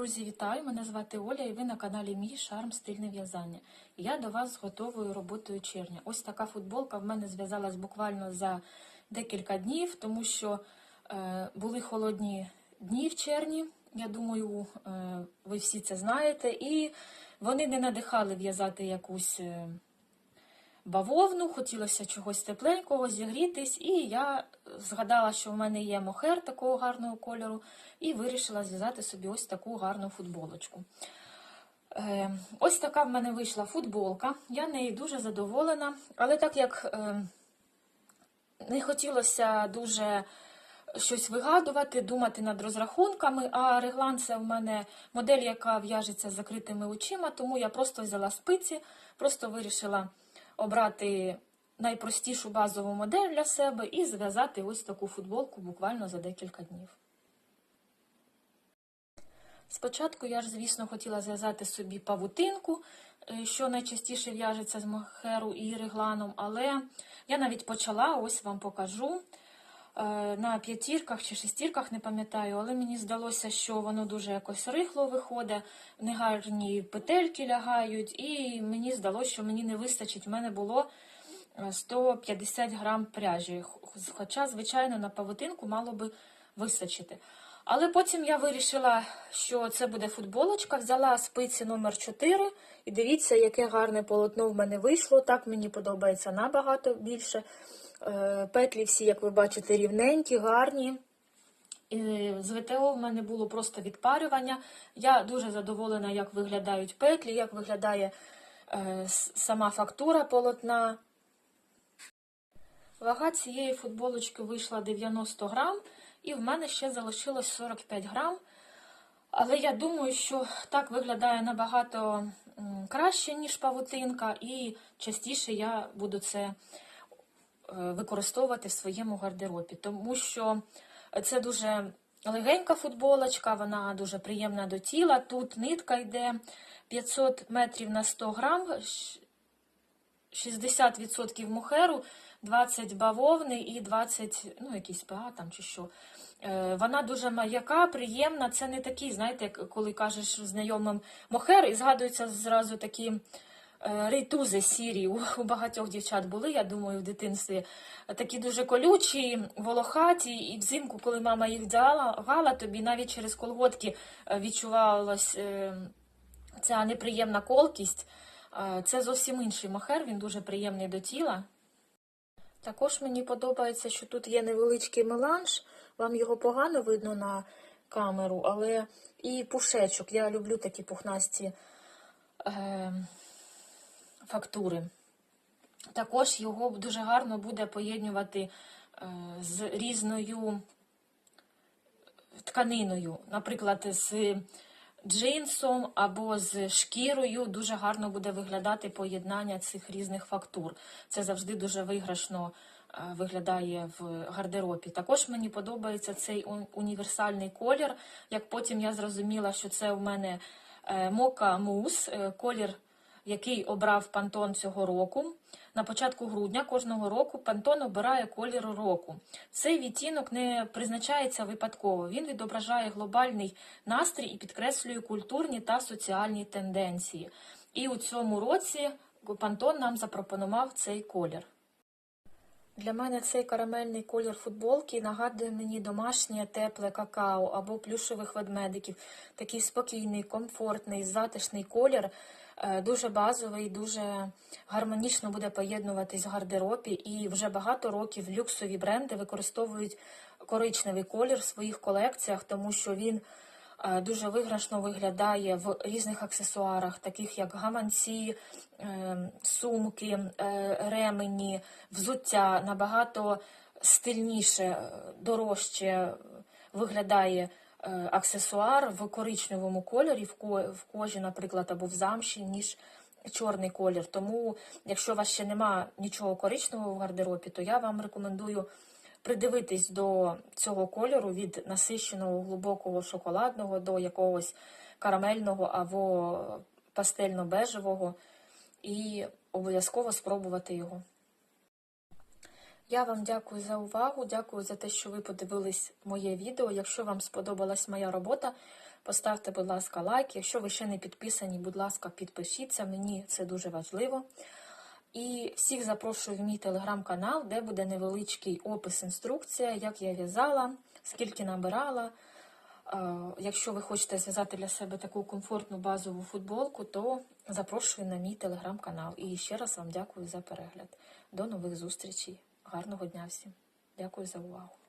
Друзі, вітаю! Мене звати Оля і ви на каналі Мій Шарм Стильне в'язання. Я до вас з готовою роботою червня. Ось така футболка в мене зв'язалась буквально за декілька днів, тому що е, були холодні дні в червні. Я думаю, е, ви всі це знаєте. І вони не надихали в'язати якусь. Е, бавовну, хотілося чогось тепленького, зігрітись, і я згадала, що в мене є мохер такого гарного кольору, і вирішила зв'язати собі ось таку гарну футболочку. Е, ось така в мене вийшла футболка. Я нею дуже задоволена, але так як е, не хотілося дуже щось вигадувати, думати над розрахунками, а реглан це в мене модель, яка в'яжеться з закритими очима, тому я просто взяла спиці, просто вирішила обрати найпростішу базову модель для себе і зв'язати ось таку футболку буквально за декілька днів. Спочатку я ж, звісно, хотіла зв'язати собі павутинку, е, що найчастіше в'яжеться з махеру і регланом, але я навіть почала, ось вам покажу. Е, На п'ятірках чи шестірках, не пам'ятаю, але мені здалося, що воно дуже якось рихло виходить, негарні петельки лягають, і мені здалося, що мені не вистачить. У мене було е, 150 грам пряжі. Хоча, звичайно, на павутинку мало би вистачити. Але потім я вирішила, що це буде футболочка, взяла спиці номер 4 і дивіться, яке гарне полотно в мене вийшло. Так мені подобається набагато більше. Е, Петлі всі, як ви бачите, рівненькі, гарні. З ВТО в мене було просто відпарювання. Я дуже задоволена, як виглядають петлі, як виглядає е, сама фактура полотна. Вага цієї футболочки вийшла 90 грам, і в мене ще залишилось 45 грам. Але я думаю, що так виглядає набагато краще, ніж павутинка, і частіше я буду це е, використовувати в своєму гардеробі, тому що це дуже легенька футболочка, вона дуже приємна до тіла. Тут нитка йде 500 метрів на 100 грам, 60% мухеру, 20 бавовни і 20, ну, якийсь ПА там чи що. Е, Вона дуже м'яка, приємна. Це не такий, знаєте, коли кажеш знайомим мохер, і згадуються зразу такі е, рейтузи сірі. У, багатьох дівчат були, я думаю, в дитинстві. Такі дуже колючі, волохаті, і взимку, коли мама їх вдягала, тобі навіть через колготки е, відчувалась е, ця неприємна колкість. Е, Це зовсім інший мохер, він дуже приємний до тіла. Також мені подобається, що тут є невеличкий меланж, вам його погано видно на камеру, але і пушечок. Я люблю такі пухнасті е, фактури. Також його дуже гарно буде поєднувати е, з різною тканиною, наприклад, з джинсом або з шкірою. Дуже гарно буде виглядати поєднання цих різних фактур. Це завжди дуже виграшно е, виглядає в гардеробі. Також мені подобається цей універсальний колір. Як потім я зрозуміла, що це у мене е, мока мус, е, колір який обрав Пантон цього року. На початку грудня кожного року Пантон обирає колір року. Цей відтінок не призначається випадково. Він відображає глобальний настрій і підкреслює культурні та соціальні тенденції. І у цьому році Пантон нам запропонував цей колір. Для мене цей карамельний колір футболки нагадує мені домашнє тепле какао або плюшевих ведмедиків. Такий спокійний, комфортний, затишний колір, дуже базовий, дуже гармонічно буде поєднуватись в гардеробі. І вже багато років люксові бренди використовують коричневий колір в своїх колекціях, тому що він е, дуже виграшно виглядає в різних аксесуарах, таких як гаманці, е, сумки, е, ремені, взуття набагато стильніше, е, дорожче виглядає е, аксесуар в коричневому кольорі, в ко- кожі, наприклад, або в замші, ніж чорний колір. Тому, якщо у вас ще нема нічого коричневого в гардеробі, то я вам рекомендую придивитись до цього кольору від насищеного глибокого шоколадного до якогось карамельного або пастельно-бежевого і обов'язково спробувати його. Я вам дякую за увагу, дякую за те, що ви подивились моє відео. Якщо вам сподобалась моя робота, Поставте, будь ласка, лайк. Якщо ви ще не підписані, будь ласка, підпишіться. Мені це дуже важливо. І всіх запрошую в мій телеграм-канал, де буде невеличкий опис, інструкція, як я в'язала, скільки набирала. Е, Якщо ви хочете зв'язати для себе таку комфортну базову футболку, то запрошую на мій телеграм-канал. І ще раз вам дякую за перегляд. До нових зустрічей. Гарного дня всім. Дякую за увагу.